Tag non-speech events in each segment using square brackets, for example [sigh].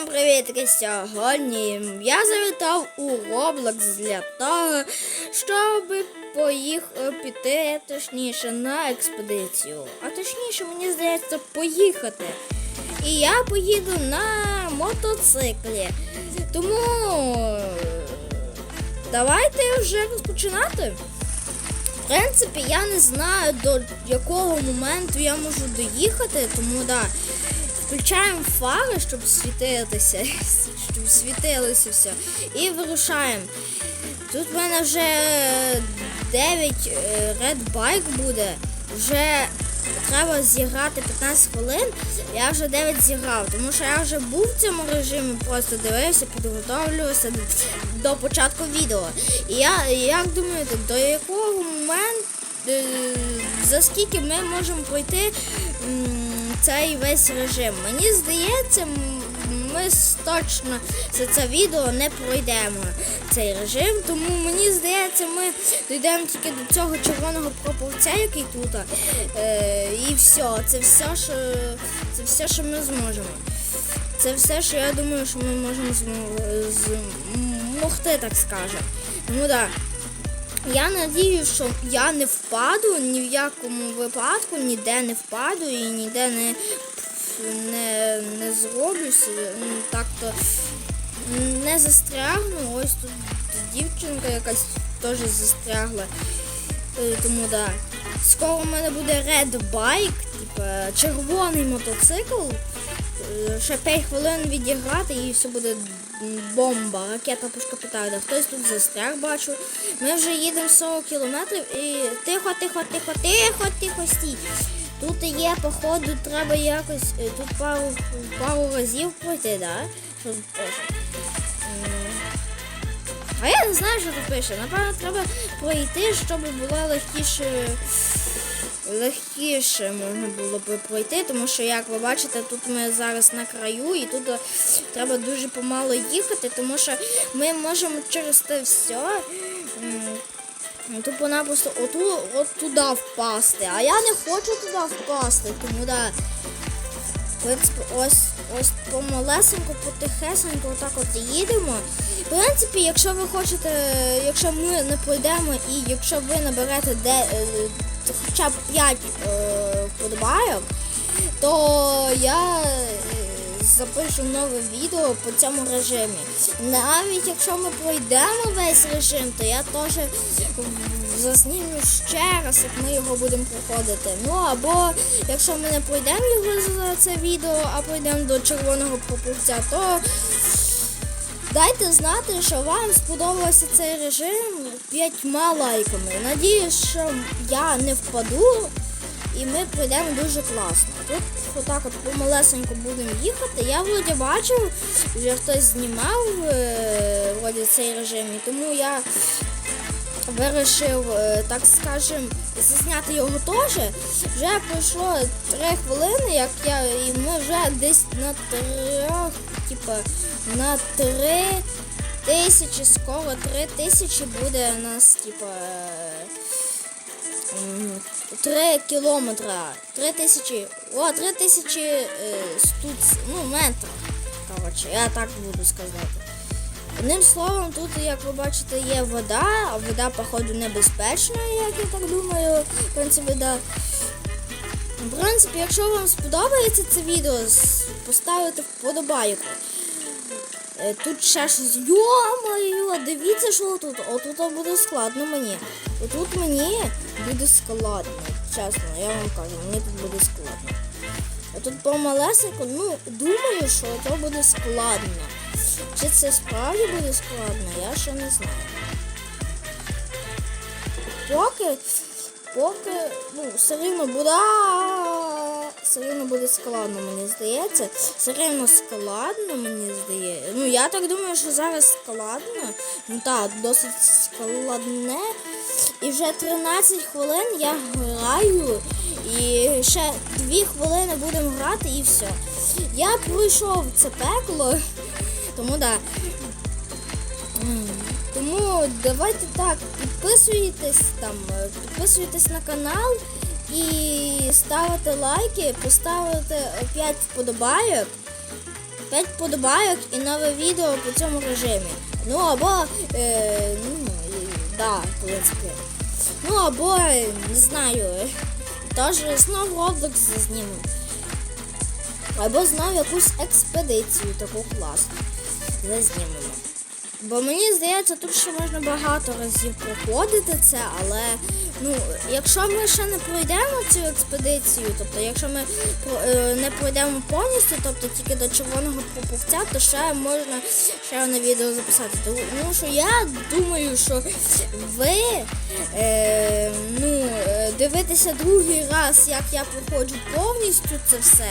Всім привіт! Сьогодні я завітав у Roblox для того, щоб поїх... е, піти точніше на експедицію. А точніше, мені здається, поїхати. І я поїду на мотоциклі. Тому давайте вже розпочинати. В принципі, я не знаю до якого моменту я можу доїхати, тому да. Включаємо фари, щоб світитися, [laughs] щоб світилося все. І вирушаємо. Тут в мене вже 9 е, Red Bike буде. Вже треба зіграти 15 хвилин. Я вже 9 зіграв, тому що я вже був в цьому режимі, просто дивився, підготовлювався до початку відео. І я як думаєте, до якого моменту, за скільки ми можемо пройти цей весь режим? Мені здається, ми точно за це відео не пройдемо цей режим, тому мені здається, ми дійдемо тільки до цього червоного проповця, який тут. Е, і все, це все, що це все, що ми зможемо. Це все, що я думаю, що ми можемо змогти, так скажемо. Тому так. Я надію, що я не впаду ні в якому випадку, ніде не впаду і ніде не, не, не зроблюсь. ну, Так-то не застрягну. Ось тут дівчинка якась теж застрягла. Е, Тому да. Скоро у мене буде Red Bike, типа червоний мотоцикл. Е, Ще 5 хвилин відіграти і все буде бомба, ракета пушка петарда. Хтось тут застряг, бачу. Ми вже їдемо 40 кілометрів і тихо, тихо, тихо, тихо, тихо, стій. Тут є, походу, треба якось е, тут пару, пару разів пройти, да? А я не знаю, що тут пише. Напевно, треба пройти, щоб було легкіше. Легкіше можна було б пройти, тому що, як ви бачите, тут ми зараз на краю і тут е, треба дуже помало їхати, тому що ми можемо через те все тупо-напросто оту, от туди впасти. А я не хочу туди впасти, тому да. В принципі, ось ось помалесенько, потихесенько, отак от їдемо. В принципі, якщо ви хочете, якщо ми не пройдемо і якщо ви наберете де, е, хоча б 5 е, вподобайок, то я е, запишу нове відео по цьому режимі. Навіть якщо ми пройдемо весь режим, то я теж засніму ще раз, як ми його будемо проходити. Ну або якщо ми не пройдемо його за це відео, а пройдемо до червоного пропорця, то дайте знати, що вам сподобався цей режим п'ятьма лайками. Надіюсь, що я не впаду і ми пройдемо дуже класно. Тут отак от помалесенько будемо їхати. Я вроді бачив, вже хтось знімав е, вроді цей режим, і тому я вирішив, е, так скажем, зазняти його теж. Вже пройшло 3 хвилини, як я, і ми вже десь на трьох, типа, на три тисячі, скоро три тисячі буде у нас, типа. е, м, Три кілометра, три тисячі, о, три тисячі е, стуц, ну, метрів. Коротше, я так буду сказати. Одним словом, тут, як ви бачите, є вода, а вода, походу, небезпечна, як я так думаю. В принципі, да. В принципі, якщо вам сподобається це відео, поставите вподобайку. Е, Тут ще щось. Йо-моє, дивіться, що тут. Отут буде складно мені. Отут мені буде складно. Чесно, я вам кажу, мені тут буде складно. А тут помалесенько, ну, думаю, що це буде складно. Чи це справді буде складно, я ще не знаю. Поки, поки, ну, все рівно буде. Все рівно буде складно, мені здається. Все рівно складно, мені здається. Ну, я так думаю, що зараз складно. Ну так, досить складне. І вже 13 хвилин я граю. І ще 2 хвилини будемо грати і все. Я пройшов це пекло. Тому да. Тому давайте так, підписуйтесь там, підписуйтесь на канал і ставите лайки, поставите 5 вподобайок. 5 подобайок і нове відео по цьому режимі. Ну або, е, ну, да, в принципі. Ну або, не знаю, е, теж знов Roblox знімемо. Або знов якусь експедицію таку класну. Зазнімемо. Бо мені здається, тут ще можна багато разів проходити це, але ну, якщо ми ще не пройдемо цю експедицію, тобто якщо ми е, не пройдемо повністю, тобто тільки до червоного проповця, то ще можна ще одне відео записати. Тому що я думаю, що ви е, ну, е, дивитеся другий раз, як я проходжу повністю це все,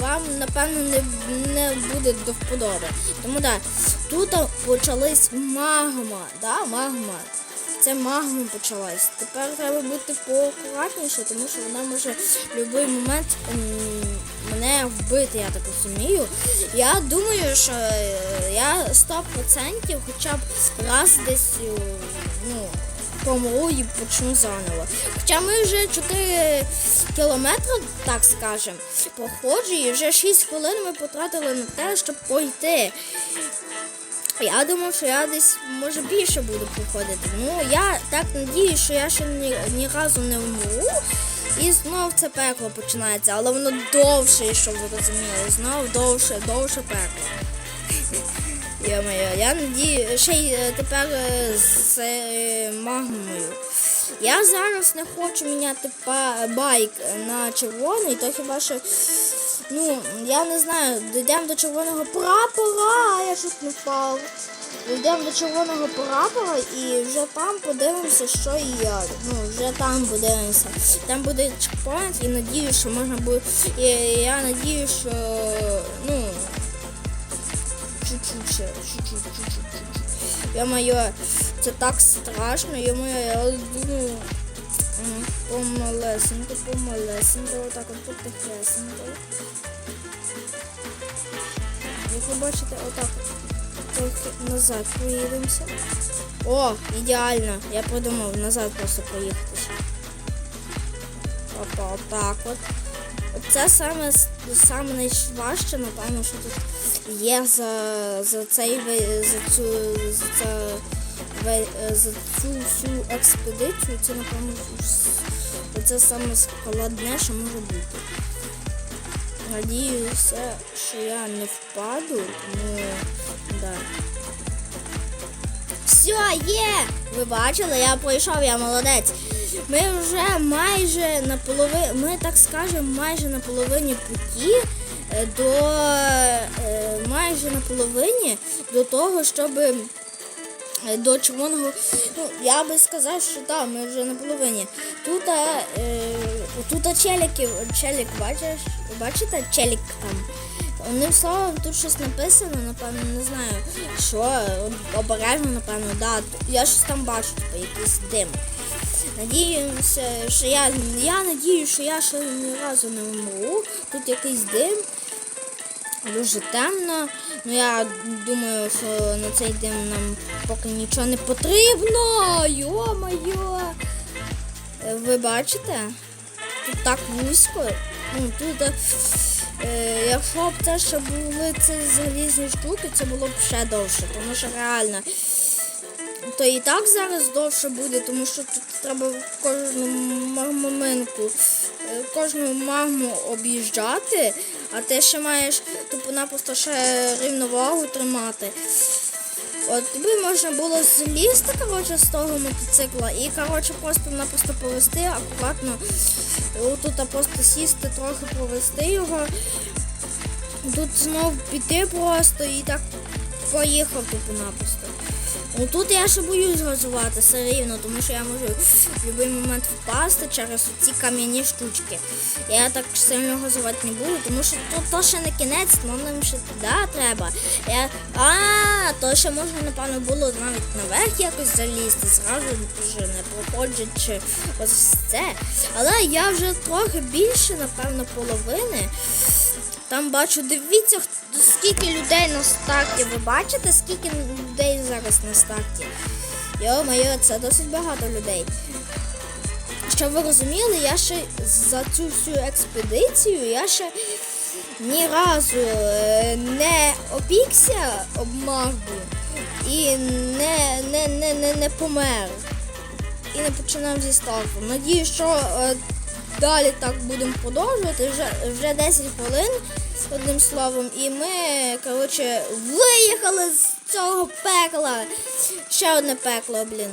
вам напевно не, не буде до вподоби. Тому так, тут почалась магма, да, магма. Це магма почалась. Тепер треба бути поакуратніше, тому що вона може в будь-який момент мене вбити, я так розумію. Я думаю, що е, я 100% хоча б раз десь е, ну, помру і почну заново. Хоча ми вже 4 кілометри, так скажемо, проходжу, і вже 6 хвилин ми потратили на те, щоб пройти. Я думав, що я десь може більше буду проходити. Ну я так надію, що я ще ні, ні разу не вмру. І знов це пекло починається, але воно довше, щоб ви розуміли. Знов довше, довше пекло. [laughs] Йо-моє, я надію, ще й е, тепер е, з е, магмою. Я зараз не хочу міняти байк на червоний, то хіба що, ну, я не знаю, дійдемо до червоного прапора, а я щось не впав. Дійдемо до червоного прапора і вже там подивимося, що і як. Ну, вже там подивимося. Там буде чекпоінт і надію, що можна буде. І я надію, що ну чуть-чуть ще, чуть-чуть, чуть-чуть, чуть-чуть. Я-моє, це так страшно, я-моє, я думаю, помалесенько, помалесенько, отак от потихесенько. Як ви бачите, отак трохи назад поїдемося. О, ідеально, я придумав назад просто поїхатися. Опа, отак от. Це саме, саме найважче, напевно, що тут є за, за цей за цю за, за цю всю експедицію. Це напевно с- це саме складне, що може бути. Надіюся, що я не впаду, тому да. Все, є! Ви бачили, я пройшов, я молодець. Ми вже майже на половині, ми так скажемо, майже на половині путі е, до е, майже на половині до того, щоб е, до червоного. Ну, я би сказав, що так, ми вже на половині. Тут, е, тут челіки, челік, бачиш, бачите, челік там. Одним словом, тут щось написано, напевно, не знаю, що, обережно, напевно, да. Я щось там бачу, типу, якийсь дим. Надіюся, що я. Я надію, що я ще ні разу не вмру. Тут якийсь дим. Дуже темно. Ну я думаю, що на цей дим нам поки нічого не потрібно. Йо-моє. Е, Ви бачите? Тут так вузько. Ну, тут, е, якщо б це ще були ці залізні штуки, це було б ще довше, тому що реально. То і так зараз довше буде, тому що тут треба кожну магмоминку, е, кожну магму об'їжджати, а ти ще маєш тупо-напросто ще рівновагу тримати. От тобі можна було злізти коротше, з того мотоцикла і коротше, просто-напросто повести акуратно. Тут просто сісти, трохи повести його. Тут знов піти просто і так поїхав тупо-напросто. Ну тут я ще боюсь газувати все рівно, тому що я можу в будь-який момент впасти через ці кам'яні штучки. Я так сильно газувати не буду, тому що то, то ще не кінець, ну нам ще туди треба. Я... А, то ще можна, напевно, було навіть наверх якось залізти, зразу вже не проходячи ось це. Але я вже трохи більше, напевно, половини. Там бачу, дивіться, скільки людей на старті. Ви бачите, скільки людей зараз на старті? Йо-моє, це досить багато людей. Щоб ви розуміли, я ще за цю всю експедицію я ще ні разу е, не опікся об магу і не, не, не, не, не помер. І не починав зі старту. Надію, що е, далі так будемо продовжувати. Вже, вже 10 хвилин, одним словом, і ми, коротше, виїхали з цього пекла. Ще одне пекло, блін.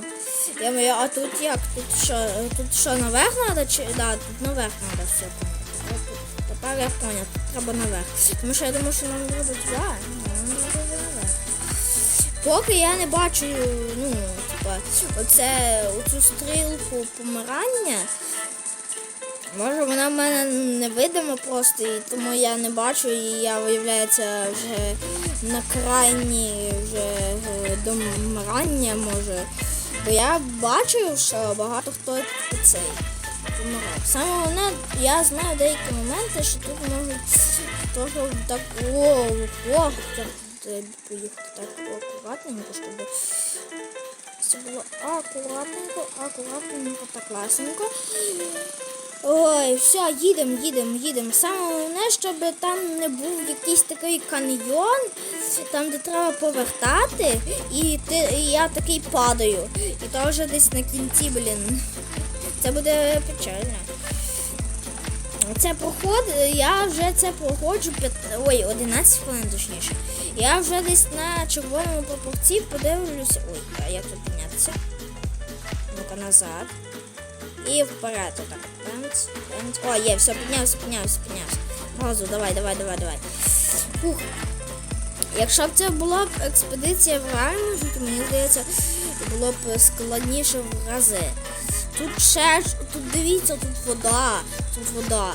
Я маю, а тут як? Тут що, тут що, наверх треба? Чи... Да, тут наверх треба все. Тепер я поняв, тут треба наверх. Тому що я думаю, що нам треба наверх. Поки я не бачу, ну, типа, оце, оцю стрілку помирання. Може вона в мене невидима просто, і тому я не бачу, і я виявляється вже на крайні вже е, домирання може. Бо я бачив, що багато хто цей помирав. Саме головне, я знаю деякі моменти, що тут можуть так о, поїхати так акуратненько, щоб все було акуратненько, акуратненько та класненько. Ой, все, їдемо, їдемо, їдемо. Саме головне, щоб там не був якийсь такий каньйон, там де треба повертати, і, ти, і я такий падаю. І то вже десь на кінці, блін. Це буде печально. Це проход, я вже це проходжу ой, 11 хвилин точніше. Я вже десь на червоному пропорції подивлюся. Ой, а як тут піднятися? Ну-ка назад. І вперед отак. Пенц, пенц. О, є, все, піднявся, піднявся, піднявся. Газу, давай, давай, давай, давай. Фух. Якщо б це була б експедиція в реальному житті, мені здається, було б складніше в рази. Тут ще ж, тут дивіться, тут вода, тут вода.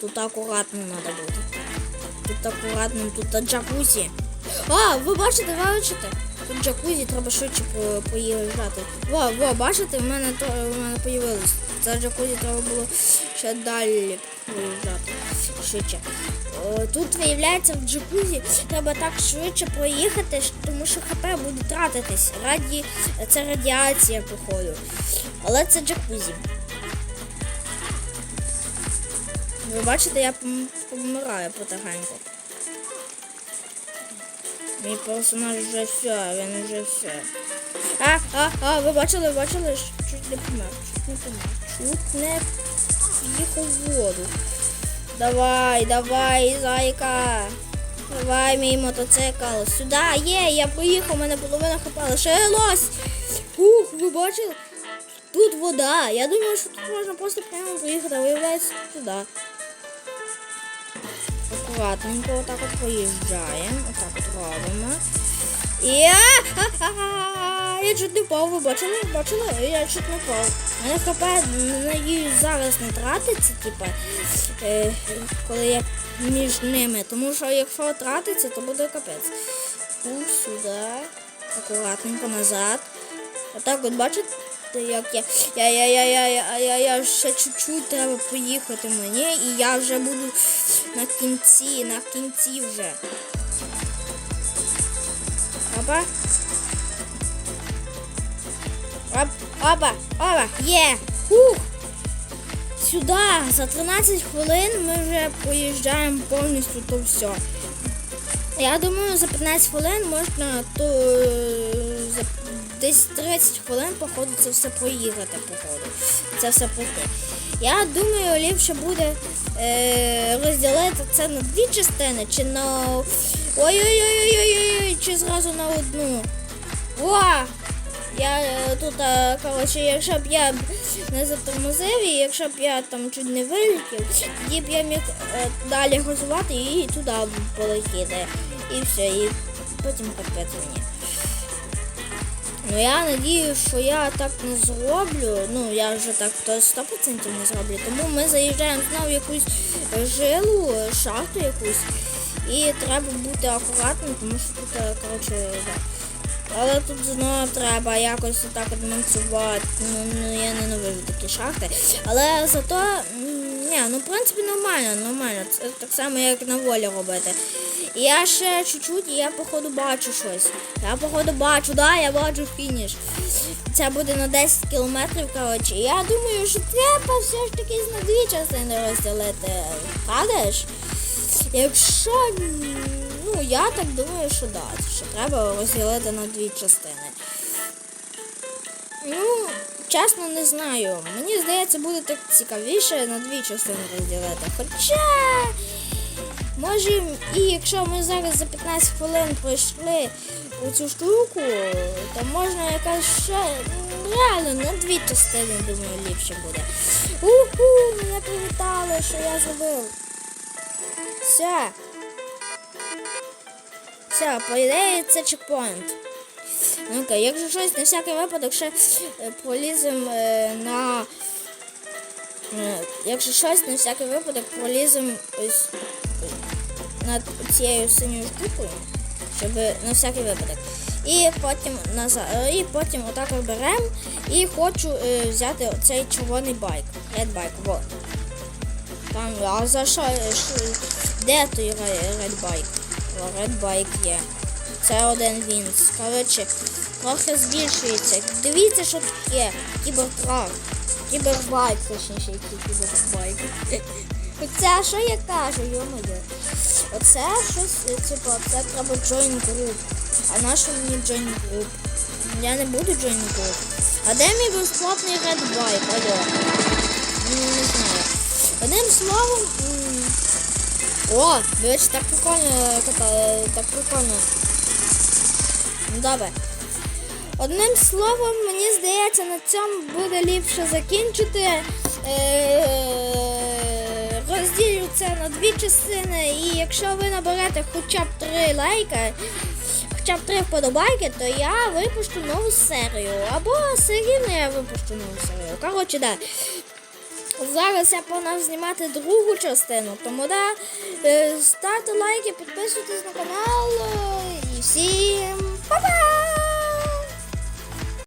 Тут акуратно треба бути. Тут акуратно, тут джакузі. А, ви бачите, ви бачите? Тут джакузі, треба швидше по- поїжджати. Во, во, бачите, в мене то в мене появилось. Це джакузі треба було ще далі поїжджати. Швидше. Тут виявляється в джакузі треба так швидше проїхати, тому що ХП буде тратитись. Раді... Це радіація, походу. Але це джакузі. Ви бачите, я помираю потихеньку. Мій персонаж вже все, він вже все. А, а, а, ви бачили, бачили, чуть не помер, чуть не помер. Чуть не їхав в воду. Давай, давай, зайка. Давай, мій мотоцикл. Сюди, є, я проїхав, у мене половина хп, лише. Ух, ви бачили? Тут вода. Я думаю, що тут можна просто прямо проїхати, а виявляється туди. Акуратненько отак от поїжджаємо. Отак от робимо. І я чуть не впав, ви бачили? Бачили? Я чуть не впав. Мене хп надіюсь зараз не тратиться, типа, е, коли я між ними. Тому що якщо тратиться, то буде капець. Фу, сюди. Акуратненько назад. Отак от бачите, як я. Я, я, я, я, я, я, я ще чуть-чуть треба поїхати мені, і я вже буду на кінці, на кінці вже. Опа. Оп, опа, опа, є. Ух. Сюди за 13 хвилин ми вже поїжджаємо повністю то все. Я думаю, за 15 хвилин можна то е, десь 30 хвилин, походу, це все проїхати, походу. Це все пройти. Я думаю, ліпше буде е, розділити це на дві частини, чи на. Ой-ой-ой-ой-ой, чи зразу на одну. О! Я е, тут, е, коротше, якщо б я не затормозив, і якщо б я там чуть не вилетів, тоді б я міг е, далі газувати і туди полетіти. І все, і потім капець мені. Ну я надію, що я так не зроблю. Ну, я вже так то 100% не зроблю. Тому ми заїжджаємо знову в якусь жилу, шахту якусь. І треба бути акуратним, тому що тут, е, коротше, да. Але тут знову треба якось так от манцювати. Ну, ну я ненавижу такі шахти. Але зато, ні, ну в принципі нормально, нормально. Це так само, як на волі робити. Я ще чуть-чуть, і я походу бачу щось. Я походу бачу, да, я бачу фініш. Це буде на 10 кілометрів, коротше. Я думаю, що треба все ж таки на дві частини розділити. Падаєш? Якщо, ну я так думаю, що да, що треба розділити на дві частини. Ну, чесно не знаю. Мені здається, буде так цікавіше на дві частини розділити. Хоча, може, і якщо ми зараз за 15 хвилин пройшли у цю штуку, то можна якась ще реально на дві частини, думаю, ліпше буде. Уху, мене привітали, що я зробив. Все. Все, по ідеї це чекпоінт. Ну окей, якщо щось на всякий випадок ще е, пролізем е, на. е, Якщо щось на всякий випадок пролізем ось над цією синьою штукою, щоб на всякий випадок. І потім назад, і потім отак от беремо і хочу е, взяти оцей червоний байк. Red байк, вот. Там, а за що? е, Де той ре- red байк? О, red байк є. Це один вінс. Коротше, трохи збільшується. Дивіться, що тут є. Кібертрак. Кібербайк, точніше, який кібербайк. Оце, що я кажу, йо-моє. Оце щось, е, типу, це треба join group. А на що мені join group? Я не буду join group. А де мій безплатний red байк? Алло. Ну, не знаю. Одним словом. О, речі, так прикольно ката- так прикольно. Ну, Добре. Одним словом, мені здається, на цьому буде ліпше закінчити. Е, Розділю це на дві частини, і якщо ви наберете хоча б три лайка, хоча б три вподобайки, то я випущу нову серію. Або серійно я випущу нову серію. Коротше, да. Зараз я планував знімати другу частину, тому да, е, ставте лайки, підписуйтесь на канал. е,